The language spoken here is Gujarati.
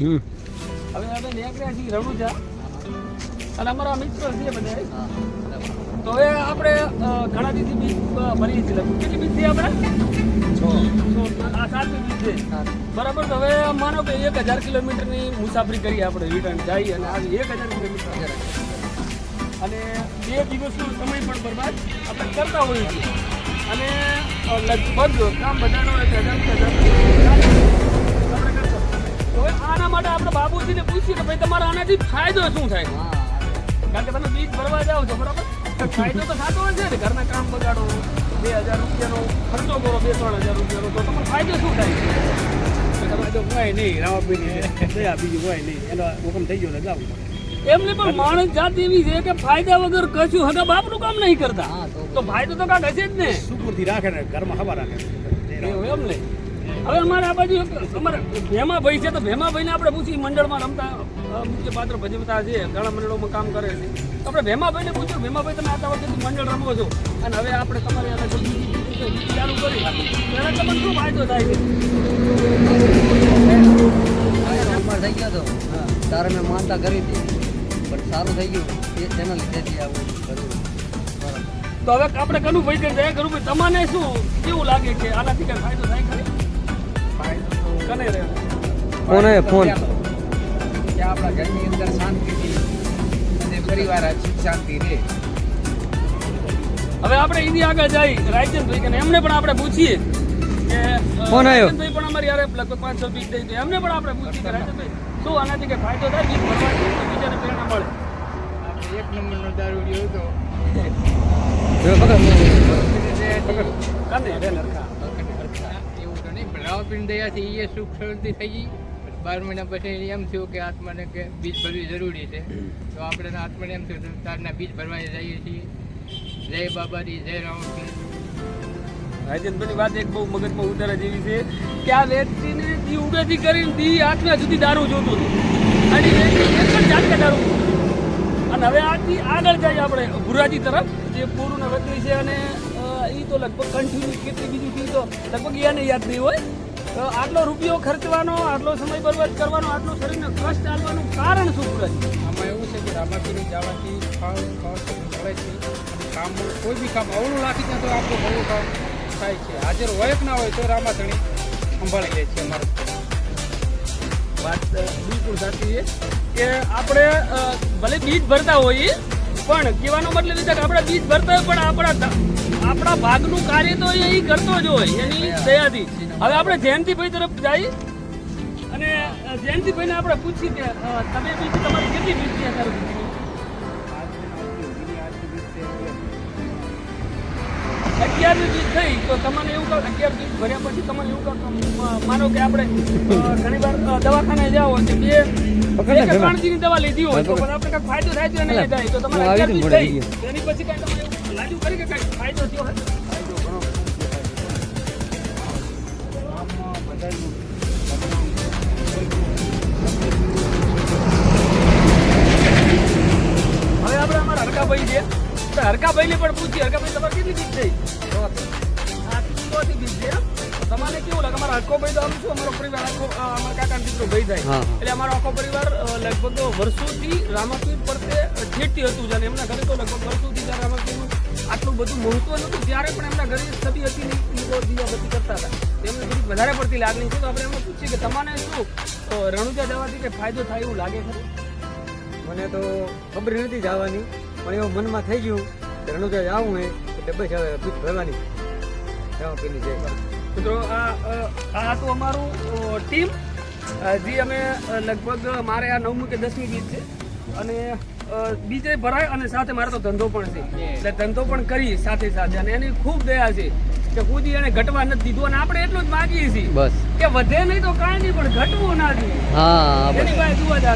હમ. હવે અમે નીકળ્યા છીએ રણુજા. અને અમારા મિત્રો છે બધા તો હવે આપણે ઘણા દીધી બીજ ભરીએ છીએ. લગભગ. કેટલી બીજ થઈ આપણે? આ સાતમી બીજ છે. બરાબર તો હવે માનો કે એક હજાર કિલોમીટરની મુસાફરી કરીએ આપણે રિટર્ન જઈએ અને આજે એક હજાર કિલોમીટર અને બે દિવસનો સમય પણ બરબાદ આપણે કરતા હોઈએ છીએ. અને લગભગ કામ બધાનો એક હજાર હજાર હવે આના માટે આપણે બાબુજીને પૂછીએ કે ભાઈ તમારા આનાથી ફાયદો શું થાય? કારણ કે તમે બીજ ભરવા જાઓ છો બરાબર? ફાયદો તો થતો હોય છે ને? ઘરના કામ બગાડો બે હજાર રૂપિયાનો ખર્ચો કરો બે ત્રણ હજાર રૂપિયાનો તો તમને ફાયદો શું થાય? ફાયદો હોય નહીં રામાપીની દયા બીજું હોય નહીં એનો હુકમ થઈ ગયો એટલે જાવું એમને પણ માણસ જાત એવી છે કે ફાયદા વગર કશું હગા બાપનું કામ નહીં કરતા. તો ફાયદો તો કાંક હશે જ ને. સુકુરથી રાખે ને ઘરમાં ખબર રાખે. એમ ને? હવે અમારે આ બાજુ અમારે ભેમાભાઈ છે તો ભેમાભાઈને આપણે પૂછી મંડળમાં રમતા મુખ્ય પાત્ર ભજવતા છે ઘણા મંડળોમાં કામ કરે છે. આપણે ભેમાભાઈને પૂછ્યું ભેમાભાઈ તમે આટલા વર્ષથી મંડળ રમો છો અને હવે આપણે તમારી આગળ ચાલુ કરી તો એના તમને શું ફાયદો થાય છે? થઈ ગયો તો તારે મેં માનતા કરી હતી પણ સારું થઈ ગયું એ તેના લીધેથી આવું બધું. તો હવે આપણે કનું ભાઈ કરી કરું ભાઈ તમને શું કેવું લાગે કે આનાથી કઈ ફાયદો થાય ખરી? કને ફોન? કે આપણા ઘરની અંદર શાંતિથી અને પરિવાર આ શાંતિ રહે. હવે આપણે એની આગળ જઈ રાજનભાઈ કે એમને પણ આપણે પૂછીએ કે ફોન આવ્યો. રાજનભાઈ પણ અમારી યારે લગભગ પાંચસો બીજ દઈ તો એમને પણ આપણે પૂછીએ કે રાજનભાઈ શું આનાથી કે ફાયદો થાય? બીજ ભરવાથી તો બીજાને પ્રેરણા મળે. એક નંબરનો દારૂડિયો હતો. જો પકડ. કને રે નરખા નહીં પણ દયાથી એ સુખ શાંતિ થઈ ગઈ. બાર મહિના પછી એમ થયું કે આત્માને કે બીજ ભરવી જરૂરી છે. તો આપણે આત્માને એમ થયું તારના બીજ ભરવા જઈએ છીએ. જય બાબાજી, જય રામ રાજેન્દ્રની વાત એક બહુ મગજમાં ઉતારા જેવી છે કે આ વ્યક્તિને દી ઉગેથી કરીને દી આઠના સુધી દારૂ જોતું હતું. અને એક જ જાતે દારૂ અને હવે આથી આગળ જઈએ આપણે ભુરાજી તરફ, જે પૂરું વતની છે અને તો લગભગ કન્ટિન્યુ કેટલી બીજું પી તો લગભગ એને યાદ નહીં હોય. તો આટલો રૂપિયો ખર્ચવાનો આટલો સમય બરબાદ કરવાનો આટલો શરીરને કષ્ટ આવવાનું કારણ શું ભુરાજી આમાં એવું છે કે રામાપીરી જવાથી ફળ ફળ મળે છે. કામ કોઈ બી કામ અવળું રાખી ત્યાં તો આપણું બહુ કામ થાય છે. હાજર હોય કે ના હોય તો રામાધણી સંભાળી લે છે અમારું. વાત બિલકુલ સાચી છે કે આપણે ભલે બીજ ભરતા હોઈએ પણ કહેવાનો મતલબ છે કે આપણે બીજ ભરતા પણ આપણા આપણા ભાગનું કાર્ય તો એ કરતો જ હોય, એની દયાથી હવે આપણે જયંતિભાઈ તરફ જઈએ અને જયંતિભાઈને આપણે પૂછીએ કે તમે બીજ તમારી કેટલી બીજ છે અત્યારે? અગિયારમી બીજ થઈ, તો તમને એવું કહો, અગિયાર બીજ ભર્યા પછી તમને એવું કહો માનો કે આપણે ઘણી વાર દવાખાને જાઓ કે બે દવા લીધી હોય તો પણ આપણે ફાયદો થાય નહીં થાય તો તમારે આવી અગિયાર બીજ રીતે થઈ. એની પછી કાંઈ તમારે ખરી કે કાંઈક ફાયદો થયો હોય હવે આપણે અમારા હરકાભાઈ છે. તો હરકાભાઈને પણ પૂછીએ. હરકાભાઈ તમારે કેટલી બીજ થઈ? તમારે કેવું લાગે ભાઈ તો આમ શું અમારો પરિવાર આખો અમારા કાકાનો દીકરો ભાઈ થાય. એટલે અમારો આખો પરિવાર લગભગ વર્ષોથી રામાપીર પ્રત્યે જેટી હતું જાણે એમના ઘરે તો લગભગ વર્ષોથી જ્યારે રામાપીરનું આટલું બધું મહત્વ નહોતું ત્યારે પણ એમના ઘરે થતી હતી નહીં એ લોકો દીવાબત્તી કરતા હતા. એમને થોડીક વધારે પડતી લાગણી છે તો આપણે એમને પૂછીએ કે તમને શું રણુજા જવાથી કે ફાયદો થાય એવું લાગે ખરું? મને તો ખબર નથી જવાની પણ એવું મનમાં થઈ ગયું રણુજા જાવું હે એટલે બસ હવે ભરવાની ભરવાની પેલી જય મિત્રો આ આ હતું અમારું ટીમ જે અમે લગભગ મારે આ નવમું કે દસમી બીજ છે. અને બીજે ભરાય અને સાથે મારે તો ધંધો પણ છે. એટલે ધંધો પણ કરી સાથે સાથે. અને એની ખૂબ દયા છે કે કુદી એને ઘટવા નથી દીધું. અને આપણે એટલું જ માગીએ છીએ બસ. કે વધે નહીં તો કાંઈ નહીં પણ ઘટવું ના જોઈએ. હા એની પાસે દુઆ જ